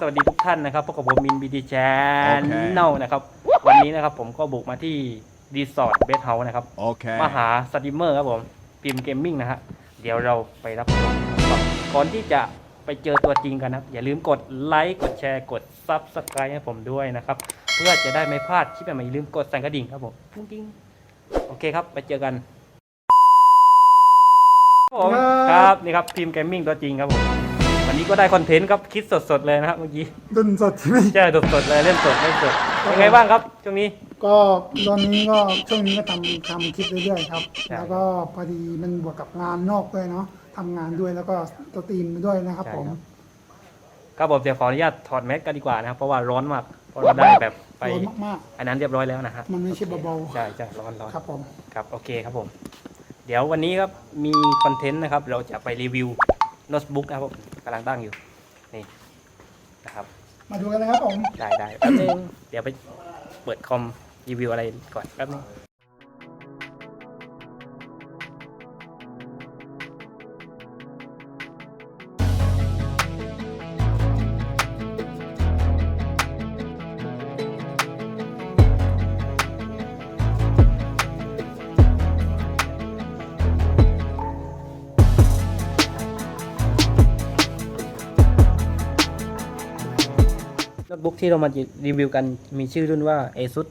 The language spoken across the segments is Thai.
สวัสดีทุกท่านนะครับพบกับผมมินบีดีแชนโอเคเนลนะครับ วันนี้นะครับผมก็บุกมาที่รีสอร์ทเบสเฮาส์นะครับ Okay. มาหาสตรีมเมอร์ครับผมฟิล์มเกมมิ่งนะฮะเดี๋ยวเราไปรับชมครับก่อนที่จะไปเจอตัวจริงกันนะครับ อย่าลืมกดไลค์กดแชร์กดซับสไครต์ให้ผมด้วยนะครับ เพื่อจะได้ไม่พลาดคลิปใหม่ๆอย่าลืมกดสั่นกระดิ่งครับผมกุ้งกิ้งโอเคครับไปเจอกันครับผมครับนี่ครับฟิล์มเกมมิ่งตัวจริงครับผมวั นนี้ก็ได้คอนเทนต์ครับคิดสดๆเลยนะครับเมื่อกี้ดุนสดใช่ไหมใช่สดๆเลยเล่นสดเล่นสดเป็นไงบ้างครับช่วงนี้ ก็ตอนนี้ก็ช่วงนี้ก็ทำทำคลิปเรื่อยๆครับ ใช่ แล้วก็พอดีมันบวกกับงานนอกด้วยเนาะทำงานด้วยแล้วก็สตรีมด้วยนะครับใช่ผมครับครับผมเดี๋ยวขออนุญาตถอดแมสกันดีกว่านะครับเพราะว่าร้อนมากเพราะเราได้แบบไปร้อนมากอันนั้นเรียบร้อยแล้วนะฮะๆ มันไม่ใช่เบาใช่ใช่ร้อนร้อนๆครับผม ครับโอเคครับผม เดี๋ยววันนี้ครับมีคอนเทนต์นะครับ เราจะไปรีวิวโน้ตบุ๊กนะครับผม กำลังตั้งอยู่ นี่นะครับ มาดูกันนะครับผม ได้ได้แป๊บนึง เดี๋ยวไปเปิดคอมรีวิวอะไรก่อนแป๊บนึง โน้ตบุ๊กที่เรามารีวิวกันมีชื่อรุ่นว่า ASUS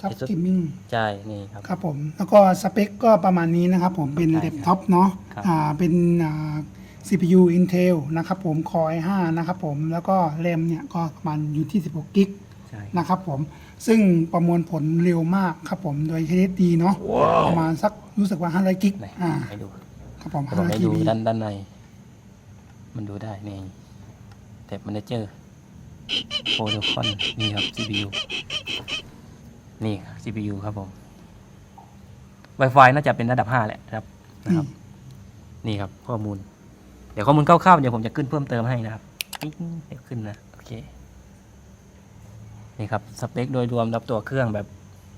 ทับที่สุดกิมมิ่งใช่นี่ครับ ครับผม แล้วก็สเปคก็ประมาณนี้นะครับผมเป็นใช่เด t ท็อปเนาะครับ อ่าเป็นอ่า CPU Intel นะครับผม Core i5 นะครับผมแล้วก็แรมเนี่ยก็ประมาณอยู่ที่ 16กิก ใช่ นะครับผมซึ่งประมวลผลเร็วมากครับผมโดย HDD เนาะประมาณสักรู้สึกว่า 500 กิกไหนอ่าให้ดูครับผมเดี๋ยวผมให้500 ดู GB ด้านด้านใน มันดูได้นี่แท็บมันเจอร์ โฟลคอนนี่ครับ CPU นี่ CPU ครับผม Wi-Fi น่าจะเป็นระดับ 5 แหละครับนะครับ นี่ครับข้อมูล เดี๋ยวข้อมูลคร่าวๆเดี๋ยวผมจะขึ้นเพิ่มเติมให้นะครับปิ๊งเดี๋ยวขึ้นนะ โอเค นี่ครับ สเปคโดยรวมรับตัวเครื่องแบบ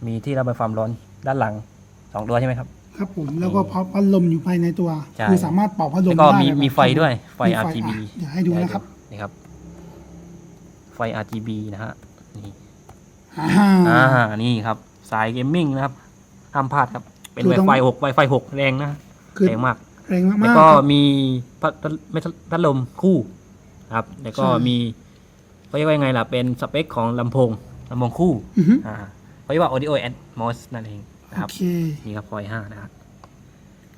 มีที่ระบายความร้อนด้านหลังสองตัวใช่ไหมครับ ครับผมแล้วก็พัดพัดลมอยู่ภายในตัวใช่คือสามารถเป่าพัดลแล้มวก็ได้มีแบบมีไฟด้วยไฟมี RGB อะเดี๋ยวให้ดูนะครับนี่ครับ ไฟ RGB นะฮะ นี่อ่าอ่า นี่ครับ สายเกมมิ่งนะครับห้ามพลาดครับ เป็นคือต้อง Wi-Fi 6 Wi-Fi 6 แรงนะคือแรงมาก แรงมากแล้วๆก็ครับมีพัดพัดไม่พัดลมคู่ครับ แล้วก็ใช่มีเขาเรียกว่ายังไงล่ะ เป็นสเปคของลำโพงลำโพงคู่อือฮึอ่าเขาเรียกว่า audio atmos นั่นเองนะคโอรับเคนี่ครับไฟ5นะครับ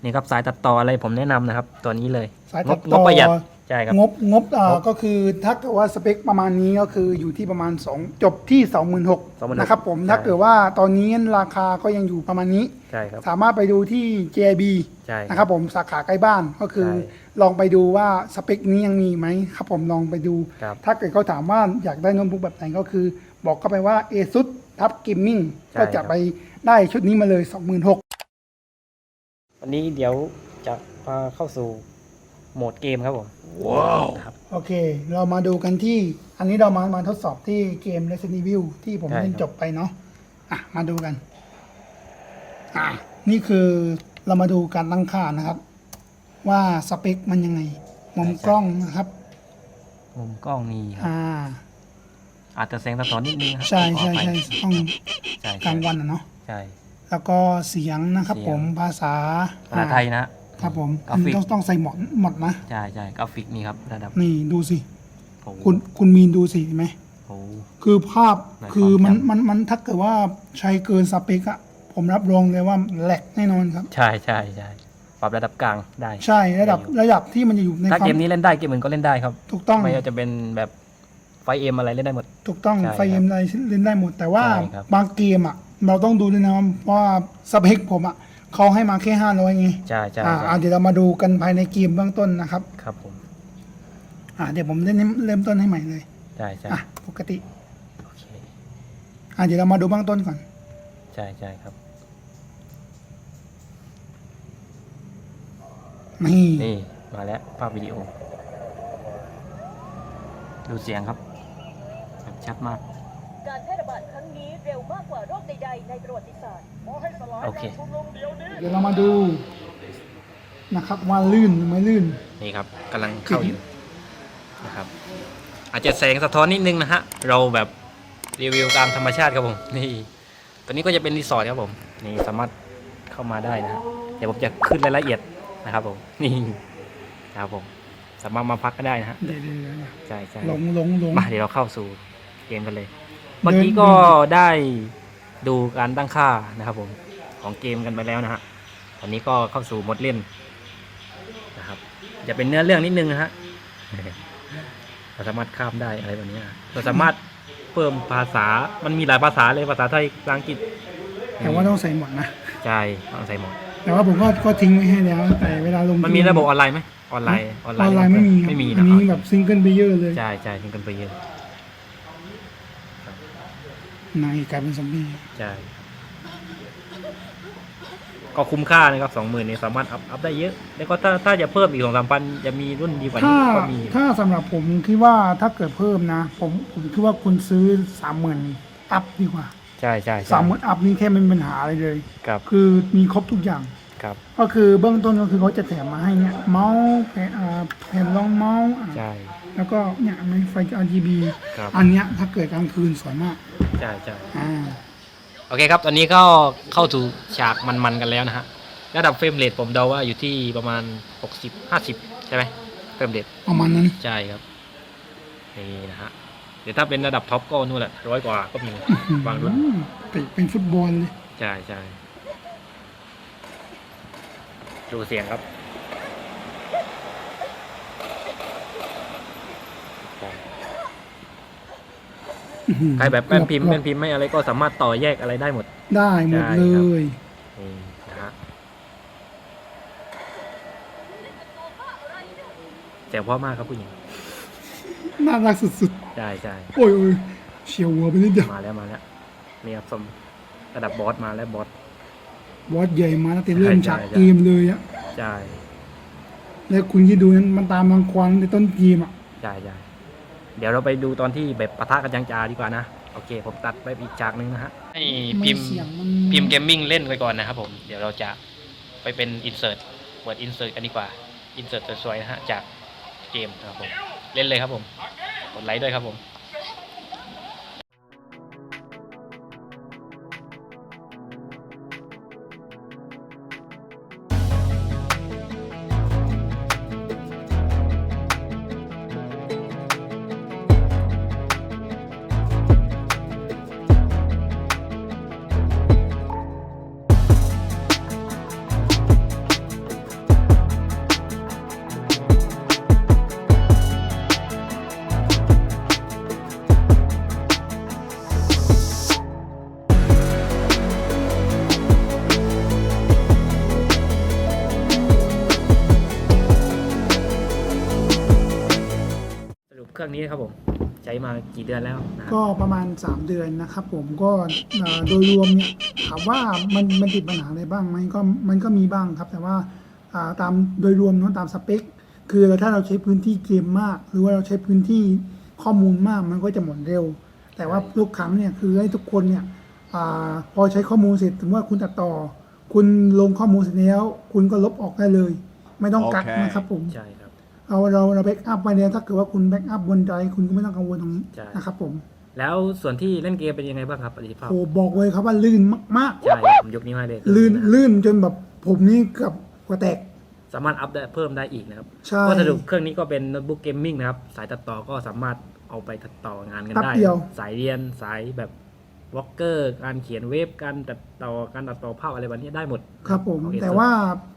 นี่ครับสายตัดต่ออะไรผมแนะนำนะครับ ตัวนี้เลยสายงตับดงต่บอประหยัด ใช่ครับ งบงบอ่างบก็คือถ้าเกิดว่าสเปคประมาณนี้ก็คืออยู่ที่ประมาณ 2 จบที่ 26,000 26,000นะครับผมใช่ ถ้าเกิดว่าตอนนี้ราคาก็ยังอยู่ประมาณนี้ ใช่ครับ สามารถไปดูที่ JIB ใช่นะครับผมสาขาใกล้บ้านก็คือ ใช่ลองไปดูว่าสเปคนี้ยังมีไหมครับผมลองไปดู ครับ ถ้าเกิดเขาถามว่าอยากได้โน้ตบุ๊กแบบไหนก็คือ บอกเข้าไปว่า ASUS ทับ Gaming ใช่ก็จะครับไปได้ชุดนี้มาเลย 26,000 วันนี้เดี๋ยวจะพาเข้าสู่ โหมดเกมครับผม Wow. ครับโอเค เรามาดูกันที่ อันนี้เรามามาทดสอบที่เกม Resident Evil ที่ผมใช่เล่นครับจบไปเนาะอะมาดูกัน อะนี่คือเรามาดูการตั้งค่านะครับ ว่าสเปคมันยังไง มุมกล้องนะครับ มุมกล้องนี่ครับอ่า อาจจะแสงสะท้อนนิดนึงครับใช่ขอใช่อภัยใช่ต้องใช่กลางวันอะเนาะใช่แล้วก็เสียงนะครับเสียงผมภาษาภาษาไทยนะ ครับผมกราฟิก ต้องต้องใส่หมดหมดนะ ใช่ใช่กราฟิกนี่ครับระดับนี่ดูสิ โอ้โหคุณคุณมีนดูสิเห็นไหม โอ้โห คือภาพในคือความมันจำ มันมันถ้าเกิดว่าใช้เกินสเปกอะผมรับรองเลยว่าแหลกแน่นอนครับ ใช่ใช่ใช่ปรับระดับกลางได้ใช่ระดับได้อยู่ระดับที่มันจะอยู่ในถ้าควาเกมมนี้เล่นได้เกมอื่นก็เล่นได้ครับถูกต้อง ไม่ว่าจะเป็นแบบไฟเอ็มอะไรเล่นได้หมด ถูกต้องใช่ไฟเอ็มอะไรเล่นได้หมด แต่ว่าใช่ครับบางเกมอะเราต้องดูด้วยนะว่าสเปคผมอะ เขาให้มาแค่ห้าร้อยไงใช่ใช่อ่าใช่อ่าเดี๋ยวเรามาดูกันภายในเกมเบื้องต้นนะครับ ครับผมอ่าเดี๋ยวผมเล่นเริ่มต้นให้ใหม่เลยใช่ใช่อะปกติโอเคอ่าเดี๋ยวเรามาดูเบื้องต้นก่อน ใช่ใช่ครับ นี่นี่มาแล้วภาพวิดีโอ ดูเสียงครับแบบชัดมาก การแพร่ระบาดครั้งนี้เร็วมากกว่าโรคใดๆในประวัติศาสตร์โอเคเดี๋ยวเรามาดูนะครับว่าลื่นหรือไม่ลื่น นี่ครับกำลังเข้าอยู่นะครับ อาจจะแสงสะท้อนนิดนึงนะฮะ เราแบบรีวิวตามธรรมชาติครับผมนี่ตัวนี้ก็จะเป็นรีสอร์ทครับผมนี่สามารถเข้ามาได้นะฮะเดี๋ยวผมจะขึ้นรายละเอียดนะครับผมนี่ครับผมสามารถมาพักก็ได้นะฮะเดี๋ยวเดี๋ยวเดี๋ยวใช่ใช่ลงลงลงมาเดี๋ยวเราเข้าสู่เกมกันเลย เดินเมื่อกี้ก็ได้ดูการตั้งค่านะครับผมของเกมกันไปแล้วนะฮะตอนนี้ก็เข้าสู่โหมดเล่นนะครับจะเป็นเนื้อเรื่องนิดนึงนะฮะเราสามารถข้ามได้อะไรแบบนี้นะเราสามารถเพิ่มภาษา มันมีหลายภาษาเลยภาษาไทยภาษาอังกฤษ แต่ว่าต้องใส่หมดนะ ใช่ต้องใส่หมด แต่ว่าผมก็ก็ทิ้งไว้ให้แล้ว แต่เวลาลง มันมีระบบออนไลน์ไหมออนไลน์ ออนไลน์ไม่มีครับไม่มีอันะนนี้แบบซิงเกิลไปเยอะเลย ใช่ใช่ทิ้งกันไปเยอะ นายกลายเป็นซอมบี้ใช่ก็คุ้มค่านะครับสองหมื่นนี่สามารถอัพอัพได้เยอะ แล้วก็ถ้าถ้าจะเพิ่มอีกสองสามพันจะมีรุ่นดีกว่าถ้านี้ก็มีถ้าสำหรับผมคิดว่าถ้าเกิดเพิ่มนะ ผมผมคิดว่าคุณซื้อสามหมื่นอัพดีกว่าใช่ใช่ใช่สามหมื่นอัพนี่แค่ไม่มีปัญหาอะไรเลย ครับคือมีครบทุกอย่าง ครับก็คือเบื้องต้นก็คือเขาจะแถมมาให้เนี่ยเมาส์แผ่นอ่าแผ่นรองเมาส์อะใช่ แล้วก็เนี่ยมันไฟ RGB ครับ อันเนี้ยถ้าเกิดกลางคืนสวยมาก ใช่ใช่อ่า โอเคครับ ตอนนี้ก็เข้าสู่ฉากมันๆกันแล้วนะฮะ ระดับเฟรมเรทผมเดาว่าอยู่ที่ประมาณ 60 50 ใช่ไหมเฟรมเรทประมาณนั้น ใช่ครับ นี่นะฮะ เดี๋ยวถ้าเป็นระดับท็อปก็นู่นแหละร้อยกว่าก็มีบางรุ่นอืมติเป็นฟุตบอลเลย ใช่ใช่ดูเสียงครับ อื้อหือ ใครแบบแป้นพิมพ์กรแป้อบนพิมพ์ไม่อะไรก็สามารถต่อแยกอะไรได้หมดๆได้หมดใช่เลครับ ย นี่นะฮะเสียงเพราะมากครับผู้หญิงน่ารักสุดใช่ใช่ๆ โอ้ยโอ้ยเฉียวหัวไปนิดเดียวมาแล้วมาแล้วนี่ครับสมระดับบอสมาแล้วบอส บอสใหญ่มาตั้งแต่เริ่มใช่ฉากใช่ เกมเลยอะใช่แล้วคุณที่ดูนั้นมันตามรังควานในต้นเกมอะใช่ใช่ เดี๋ยวเราไปดูตอนที่แบบปะทะกันจังๆดีกว่านะ โอเค ผมตัดไปอีกฉากหนึ่งนะฮะให้พิมพ์พิมพ์เกมมิ่งเล่นไปก่อนนะครับผมเดี๋ยวเราจะไปเป็นอินเสิร์ตเปิดอินเสิร์ตกันดีกว่าอินเสิร์ตสวยๆนะฮะจากเกมนะครับผมเล่นเลยครับผมกดไลค์ด้วยครับผม เครื่องนี้ครับผม ใช้มากี่เดือนแล้วนะฮะก็ประมาณ 3 เดือนนะครับผมก็เอ่อโดยรวมเนี่ยถามว่ามันมันติดปัญหาอะไรบ้างไหมก็มันก็มีบ้างครับ แต่ว่าอ่าตามโดยรวมเนาะตามสเปค คือถ้าเราใช้พื้นที่เกมมาก หรือว่าเราใช้พื้นที่ข้อมูลมากมันก็จะหมดเร็ว แต่ว่าทุกครั้งเนี่ยคือให้ทุกคนเนี่ยอาพอใช้ข้อมูลเสร็จถึงว่าคุณตัดต่อ คุณลงข้อมูลเสร็จแล้ว คุณก็ลบออกได้เลย ไม่ต้องกักโอเคนะครับผม ใช่ครับ เราเราเราแบ็กอัพไปเนี่ยถ้าเกิดว่าคุณแบ็กอัพบนไดรฟ์คุณก็ไม่ต้องกังวลตรงนี้ใช่ นะครับผมแล้วส่วนที่เล่นเกมเป็นยังไงบ้างครับประสิทธิภาพโอ้บอกเลยครับว่าลื่นมากใช่ครับผมยกนิ้วให้เลยๆ ลื่นลื่นจนแบบผมนี่เกับกว่าแตก สามารถอัพได้เพิ่มได้อีกนะครับใช่ ก็สรุปเครื่องนี้ก็เป็นโน้ตบุ๊กเกมมิ่งนะครับ สายตัดต่อก็สามารถเอาไปตัดต่องานกันแป๊บได้เดียว สายเรียนสายแบบวอลเกอร์การเขียนเว็บการตัดต่อการตัดต่อภาพอะไรแบบนี้ได้หมดครับผม โอเคแต่ว่า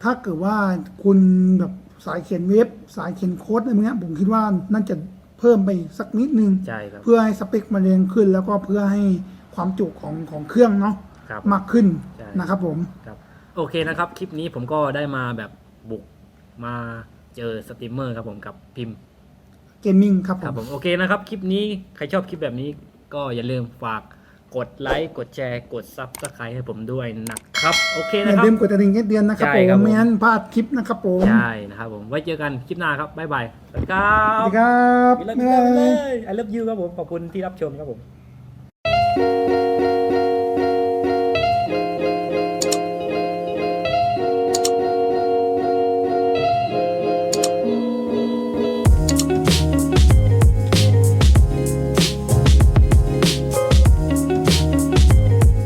ถ้าเกิดว่าคุณแบบ สายเขียนเว็บ สายเขียนโค้ดอะไรเงี้ยผมคิดว่าน่าจะเพิ่มไปสักนิดนึง ใช่ครับ เพื่อให้สเปคมันเร็วขึ้น แล้วก็เพื่อให้ความจุของของเครื่องเนาะครับ มากขึ้นใช่ นะครับผม ครับโอเคนะครับคลิปนี้ผมก็ได้มาแบบบุกมาเจอสตรีมเมอร์ครับผมกับพิมพ์ เกมมิ่งครับผครับม ผมโอเคนะครับ คลิปนี้ใครชอบคลิปแบบนี้ก็อย่าลืมฝาก กดไลค์กดแชร์กดซับสไครต์ให้ผมด้วยนะครับ โอเคอนะย่าครับ ลืมกดกระดิ่งแจ้งเตือนนะครับใช่ผมครับผม ไม่งั้นพลาดคลิปนะครับผมใช่นะครับผมไว้เจอกันคลิปหน้าครับบ๊ายบายสวัสดีครัสวับสดีครับมีเลยบ๊ายมีบาเลยย I love you ครับผมขอบคุณที่รับชมครับผม